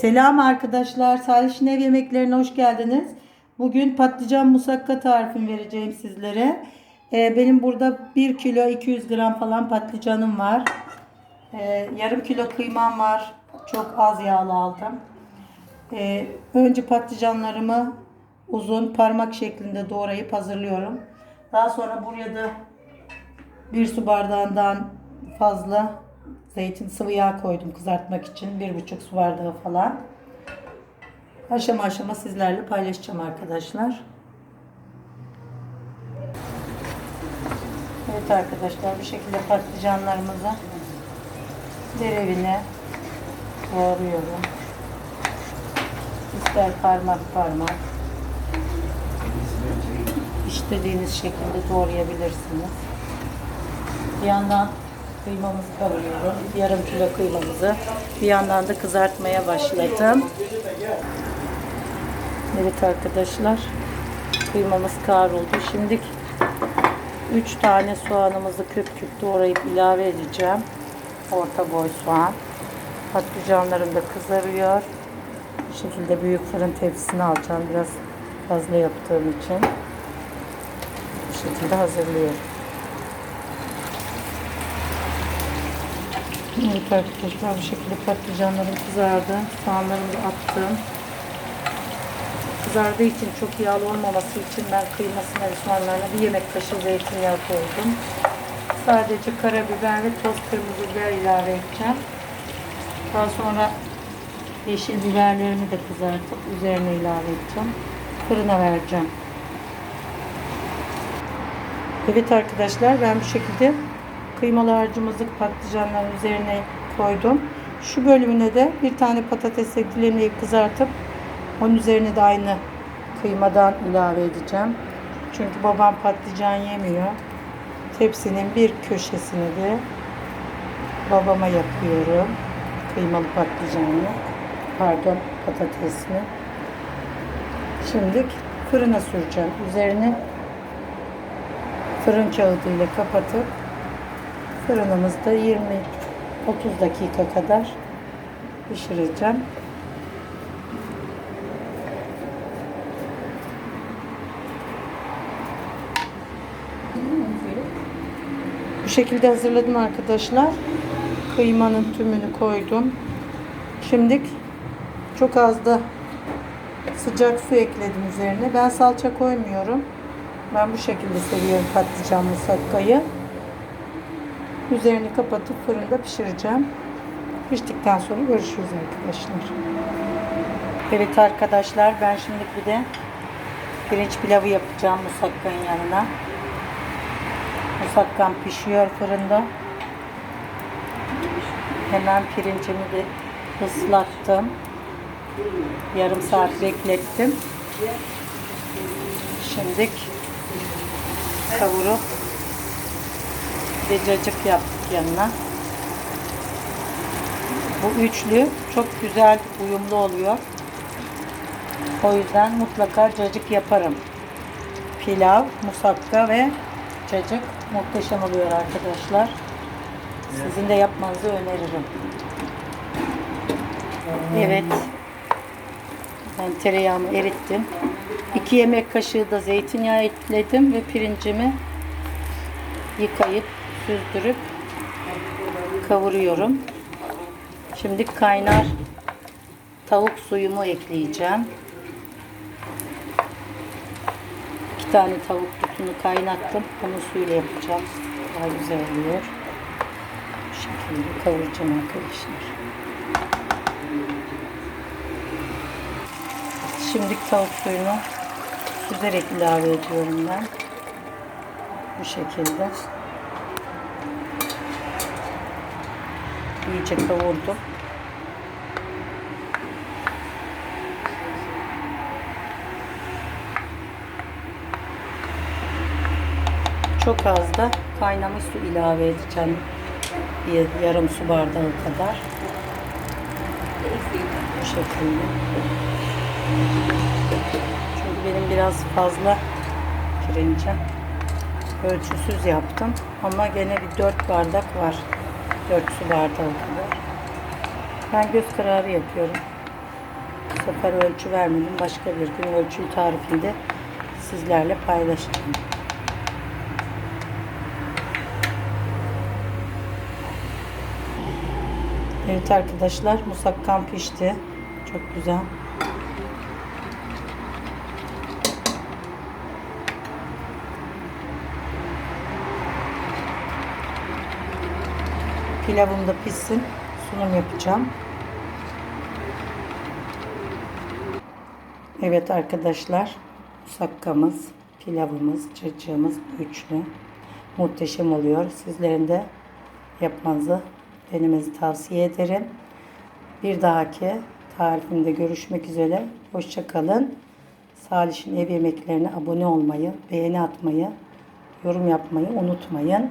Selam arkadaşlar. Salih'in ev yemeklerine hoş geldiniz. Bugün patlıcan musakka tarifini vereceğim sizlere. Ee, benim burada 1 kilo 200 gram falan patlıcanım var. Ee, yarım kilo kıymam var. Çok az yağlı aldım. Ee, önce patlıcanlarımı uzun parmak şeklinde doğrayıp hazırlıyorum. Daha sonra buraya da bir su bardağından fazla zeytin sıvı yağ koydum kızartmak için. Bir buçuk su bardağı falan. Aşama aşama sizlerle paylaşacağım arkadaşlar. Evet arkadaşlar bu şekilde patlıcanlarımızı derevine doğruyorum. İster parmak parmak istediğiniz şekilde doğrayabilirsiniz. Bir yandan kıymamızı kavuruyorum. Yarım kilo kıymamızı. Bir yandan da kızartmaya başladım. Evet arkadaşlar. Kıymamız kavruldu. Şimdi 3 tane soğanımızı küp küp doğrayıp ilave edeceğim. Orta boy soğan. Patlıcanlarım da kızarıyor. Bu şekilde büyük fırın tepsisine alacağım. Biraz fazla yaptığım için. Bu şekilde hazırlıyorum. Evet arkadaşlar bu şekilde patlıcanlarım kızardı. Soğanlarımı attım. Kızardığı için çok yağlı olmaması için ben kıymasına ve soğanlarına bir yemek kaşığı zeytinyağı koydum. Sadece karabiber ve toz kırmızı biber ilave edeceğim. Daha sonra yeşil biberlerimi de kızartıp üzerine ilave edeceğim. Fırına vereceğim. Evet arkadaşlar ben bu şekilde kıymalı harcımızı patlıcanların üzerine koydum. Şu bölümüne de bir tane patatesle dilimleyip kızartıp onun üzerine de aynı kıymadan ilave edeceğim. Çünkü babam patlıcan yemiyor. Tepsinin bir köşesini de babama yapıyorum. Kıymalı patlıcanlı. Pardon patatesli. Şimdi fırına süreceğim. Üzerine fırın kağıdıyla kapatıp fırınımızda 20-30 dakika kadar pişireceğim. Bu şekilde hazırladım arkadaşlar. Kıymanın tümünü koydum. Şimdi çok az da sıcak su ekledim üzerine. Ben salça koymuyorum. Ben bu şekilde seviyorum patlıcan musakkayı. Üzerini kapatıp fırında pişireceğim. Piştikten sonra görüşürüz arkadaşlar. Evet arkadaşlar ben şimdi bir de pirinç pilavı yapacağım musakkanın yanına. Musakkan pişiyor fırında. Hemen pirincimi de ıslattım. Yarım saat beklettim. Şimdi kavurup de cacık yaptık yanına. Bu üçlü çok güzel uyumlu oluyor. O yüzden mutlaka cacık yaparım. Pilav, musakka ve cacık muhteşem oluyor arkadaşlar. Sizin de yapmanızı öneririm. Evet. Ben tereyağımı erittim. 2 yemek kaşığı da zeytinyağı ekledim ve pirincimi yıkayıp süzdürüp kavuruyorum. Şimdi kaynar tavuk suyumu ekleyeceğim. İki tane tavuk butunu kaynattım. Bunu suyla yapacağım. Daha güzel oluyor. Bu şekilde kavuracağım arkadaşlar. Şimdi tavuk suyunu süzerek ilave ediyorum ben. Bu şekilde. İyice kavurdum. Çok az da kaynamış su ilave edeceğim. Bir yarım su bardağı kadar. Bu şekilde. Çünkü benim biraz fazla pirincim. Ölçüsüz yaptım. Ama gene bir 4 bardak var. 4 su bardağı kadar. Ben göz kararı yapıyorum. Bu sefer ölçü vermedim. Başka bir gün ölçü tarifini de sizlerle paylaşacağım. Evet arkadaşlar musakkam pişti. Çok güzel. Pilavım da pişsin. Sunum yapacağım. Evet arkadaşlar. Musakkamız, pilavımız, cırcığımız üçlü. Muhteşem oluyor. Sizlerin de yapmanızı denemenizi tavsiye ederim. Bir dahaki tarifimde görüşmek üzere. Hoşçakalın. Salih'in ev yemeklerine abone olmayı, beğeni atmayı, yorum yapmayı unutmayın.